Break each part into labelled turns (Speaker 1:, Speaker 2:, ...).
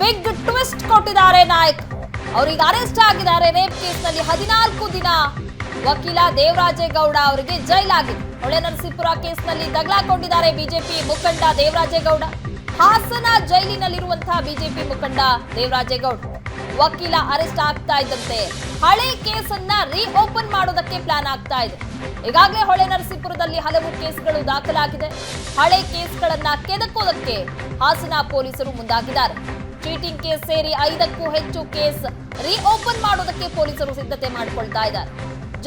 Speaker 1: Big twist ಕೊಟ್ಟಿದ್ದಾರೆ ನಾಯಕ್. ಅವರಿಗೆ arrest ಆಗಿದ್ದಾರೆ ರೇಪ್ ಕೇಸ್ನಲ್ಲಿ ಹದಿನಾಲ್ಕು ದಿನ ವಕೀಲ ದೇವರಾಜೇಗೌಡ ಅವರಿಗೆ ಜೈಲಾಗಿದೆ. ಹೊಳೆ ನರಸೀಪುರ ಕೇಸ್ನಲ್ಲಿ ದಗಲಾಕೊಂಡಿದ್ದಾರೆ ಬಿಜೆಪಿ ಮುಖಂಡ ದೇವರಾಜೇಗೌಡ. ಹಾಸನ ಜೈಲಿನಲ್ಲಿರುವಂತಹ ಬಿಜೆಪಿ ಮುಖಂಡ ದೇವರಾಜೇಗೌಡ. ವಕೀಲ ಅರೆಸ್ಟ್ ಆಗ್ತಾ ಇದ್ದಂತೆ ಹಳೆ ಕೇಸನ್ನ ರೀಓಪನ್ ಮಾಡೋದಕ್ಕೆ ಪ್ಲಾನ್ ಆಗ್ತಾ ಇದೆ. ಈಗಾಗಲೇ ಹೊಳೆ ನರಸೀಪುರದಲ್ಲಿ ಹಲವು ಕೇಸ್ಗಳು ದಾಖಲಾಗಿದೆ. ಹಳೆ ಕೇಸ್ಗಳನ್ನ ಕೆದಕೋದಕ್ಕೆ ಹಾಸನ ಪೊಲೀಸರು ಮುಂದಾಗಿದ್ದಾರೆ. ಚೀಟಿಂಗ್ ಕೇಸ್ ಸೇರಿ ಐದಕ್ಕೂ ಹೆಚ್ಚು ಕೇಸ್ ರೀಓಪನ್ ಮಾಡೋದಕ್ಕೆ ಪೊಲೀಸರು ಸಿದ್ಧತೆ ಮಾಡಿಕೊಳ್ತಾ ಇದ್ದಾರೆ.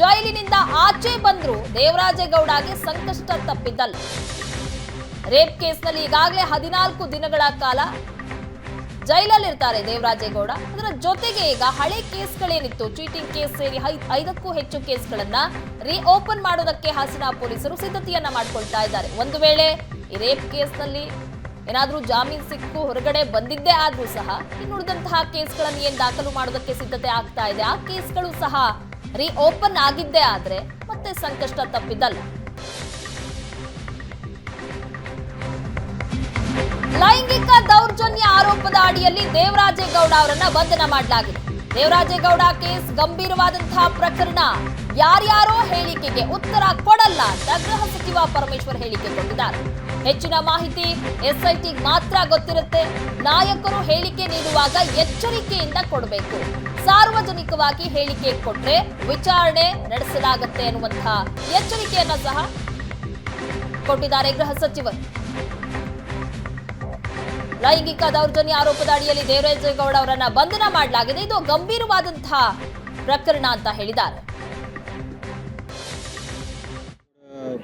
Speaker 1: ಜೈಲಿನಿಂದ ಆಚೆ ಬಂದ್ರು ದೇವರಾಜೇಗೌಡಗೆ ಸಂಕಷ್ಟ ತಪ್ಪಿದ್ದಲ್ಲ. ರೇಪ್ ಕೇಸ್ನಲ್ಲಿ ಈಗಾಗಲೇ ಹದಿನಾಲ್ಕು ದಿನಗಳ ಕಾಲ ಜೈಲಲ್ಲಿರ್ತಾರೆ ದೇವರಾಜೇಗೌಡ. ಅದರ ಜೊತೆಗೆ ಈಗ ಹಳೆ ಕೇಸ್ಗಳೇನಿತ್ತು, ಚೀಟಿಂಗ್ ಕೇಸ್ ಸೇರಿ ಐದಕ್ಕೂ ಹೆಚ್ಚು ಕೇಸ್ಗಳನ್ನ ರೀಓಪನ್ ಮಾಡೋದಕ್ಕೆ ಹಾಸನ ಪೊಲೀಸರು ಸಿದ್ಧತೆಯನ್ನ ಮಾಡ್ಕೊಳ್ತಾ ಇದ್ದಾರೆ. ಒಂದು ವೇಳೆ ಈ ರೇಪ್ ಕೇಸ್ನಲ್ಲಿ ಏನಾದ್ರೂ ಜಾಮೀನು ಸಿಕ್ಕು ಹೊರಗಡೆ ಬಂದಿದ್ದೇ ಆದರೂ ಸಹ ಇನ್ನುಳಿದಂತಹ ಕೇಸ್ಗಳನ್ನು ಏನು ದಾಖಲು ಮಾಡೋದಕ್ಕೆ ಸಿದ್ಧತೆ ಆಗ್ತಾ ಇದೆ? ಆ ಕೇಸ್ಗಳು ಸಹ ರೀಓಪನ್ ಆಗಿದ್ದೇ ಆದರೆ ಮತ್ತೆ ಸಂಕಷ್ಟ ತಪ್ಪಿದ್ದಲ್ಲ. ಲೈಂಗಿಕ ದೌರ್ಜನ್ಯ ಆರೋಪದ ಅಡಿಯಲ್ಲಿ ದೇವರಾಜೇಗೌಡ ಅವರನ್ನ ಬಂಧನ ಮಾಡಲಾಗಿದೆ. ದೇವರಾಜೇಗೌಡ ಕೇಸ್ ಗಂಭೀರವಾದಂತಹ ಪ್ರಕರಣ. ಯಾರ್ಯಾರೋ ಹೇಳಿಕೆಗೆ ಉತ್ತರ ಕೊಡಲ್ಲ ಗೃಹ ಸಚಿವ ಪರಮೇಶ್ವರ್ ಹೇಳಿಕೆ ಕೊಟ್ಟಿದ್ದಾರೆ. ಹೆಚ್ಚಿನ ಮಾಹಿತಿ ಎಸ್ಐಟಿ ಮಾತ್ರ ಗೊತ್ತಿರುತ್ತೆ. ನಾಯಕರು ಹೇಳಿಕೆ ನೀಡುವಾಗ ಎಚ್ಚರಿಕೆಯಿಂದ ಕೊಡಬೇಕು. ಸಾರ್ವಜನಿಕವಾಗಿ ಹೇಳಿಕೆ ಕೊಟ್ಟರೆ ವಿಚಾರಣೆ ನಡೆಸಲಾಗುತ್ತೆ ಅನ್ನುವಂತಹ ಎಚ್ಚರಿಕೆಯನ್ನ ಸಹ ಕೊಟ್ಟಿದ್ದಾರೆ ಗೃಹ ಸಚಿವರು. ಲೈಂಗಿಕ ದೌರ್ಜನ್ಯ ಆರೋಪದ ಅಡಿಯಲ್ಲಿ ದೇವರಾಜೇಗೌಡ ಅವರನ್ನ ಬಂಧನ ಮಾಡಲಾಗಿದೆ. ಇದು ಗಂಭೀರವಾದಂತಹ ಪ್ರಕರಣ ಅಂತ ಹೇಳಿದ್ದಾರೆ.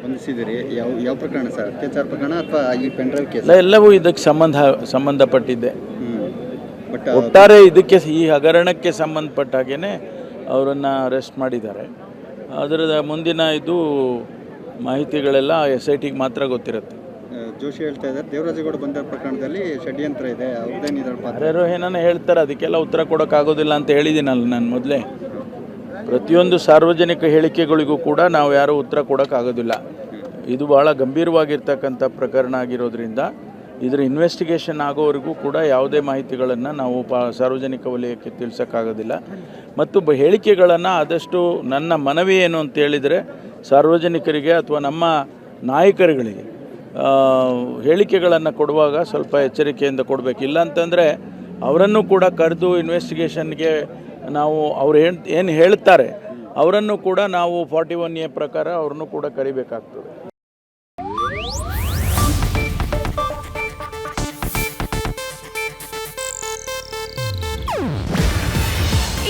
Speaker 2: ಬಂಧಿಸಿದಿರಿ ಯಾವ ಯಾವ ಪ್ರಕರಣ ಸರ್? ಅತ್ಯಾಚಾರ ಪ್ರಕರಣ ಅಥವಾ ಈ ಪೆನ್ಡ್ರೈವ್ ಕೇಸ್?
Speaker 3: ಎಲ್ಲವೂ ಇದಕ್ಕೆ ಸಂಬಂಧ ಸಂಬಂಧಪಟ್ಟಿದ್ದೆ
Speaker 2: ಬಟ್
Speaker 3: ಒಟ್ಟಾರೆ ಇದಕ್ಕೆ ಈ ಹಗರಣಕ್ಕೆ ಸಂಬಂಧಪಟ್ಟ ಹಾಗೇನೆ ಅವರನ್ನು ಅರೆಸ್ಟ್ ಮಾಡಿದ್ದಾರೆ. ಅದರ ಮುಂದಿನ ಇದು ಮಾಹಿತಿಗಳೆಲ್ಲ ಎಸ್ ಐ ಟಿಗೆ ಮಾತ್ರ ಗೊತ್ತಿರುತ್ತೆ.
Speaker 2: ಜೋಶಿ ಹೇಳ್ತಾ ಇದ್ದಾರೆ. ದೇವರಾಜೇಗೌಡ ಬಂದ ಪ್ರಕರಣದಲ್ಲಿ ಷಡ್ಯಂತ್ರ ಇದೆ. ಅವ್ರದ್ದೇನಿದ್ದಾರೆ ಪಾತ್ರ.
Speaker 3: ಯಾರ್ಯಾರೋ ಏನಾನ ಹೇಳ್ತಾರೆ, ಅದಕ್ಕೆಲ್ಲ ಉತ್ತರ ಕೊಡೋಕ್ಕಾಗೋದಿಲ್ಲ ಅಂತ ಹೇಳಿದ್ದೀನಲ್ಲ ನಾನು ಮೊದಲೇ. ಪ್ರತಿಯೊಂದು ಸಾರ್ವಜನಿಕ ಹೇಳಿಕೆಗಳಿಗೂ ಕೂಡ ನಾವು ಯಾರೂ ಉತ್ತರ ಕೊಡೋಕ್ಕಾಗೋದಿಲ್ಲ. ಇದು ಭಾಳ ಗಂಭೀರವಾಗಿರ್ತಕ್ಕಂಥ ಪ್ರಕರಣ ಆಗಿರೋದ್ರಿಂದ ಇದರ ಇನ್ವೆಸ್ಟಿಗೇಷನ್ ಆಗೋವರೆಗೂ ಕೂಡ ಯಾವುದೇ ಮಾಹಿತಿಗಳನ್ನು ನಾವು ಪ ಸಾರ್ವಜನಿಕ ವಲಯಕ್ಕೆ ತಿಳಿಸೋಕ್ಕಾಗೋದಿಲ್ಲ. ಮತ್ತು ಬ ಹೇಳಿಕೆಗಳನ್ನು ಆದಷ್ಟು ನನ್ನ ಮನವಿ ಏನು ಅಂತ ಹೇಳಿದರೆ ಸಾರ್ವಜನಿಕರಿಗೆ ಅಥವಾ ನಮ್ಮ ನಾಯಕರುಗಳಿಗೆ ಹೇಳಿಕೆಗಳನ್ನು ಕೊಡುವಾಗ ಸ್ವಲ್ಪ ಎಚ್ಚರಿಕೆಯಿಂದ ಕೊಡಬೇಕು. ಇಲ್ಲ ಅಂತಂದರೆ ಅವರನ್ನು ಕೂಡ ಕರೆದು ಇನ್ವೆಸ್ಟಿಗೇಷನ್ಗೆ ನಾವು ಅವ್ರು ಏನು ಏನು ಹೇಳ್ತಾರೆ ಅವರನ್ನು ಕೂಡ ನಾವು ಫಾರ್ಟಿ ಒನ್ ಎ ಪ್ರಕಾರ ಅವ್ರನ್ನು ಕೂಡ ಕರಿಬೇಕಾಗ್ತದೆ.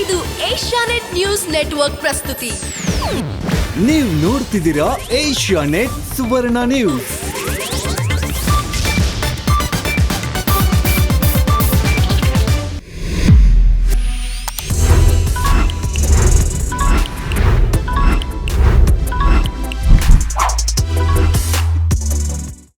Speaker 4: ಇದು ಏಷ್ಯಾನೆಟ್ ನ್ಯೂಸ್ ನೆಟ್ವರ್ಕ್ ಪ್ರಸ್ತುತಿ.
Speaker 5: ನೀವು ನೋಡ್ತಿದ್ದೀರಾ ಏಷ್ಯಾ ನೆಟ್ ಸುವರ್ಣ ನ್ಯೂಸ್.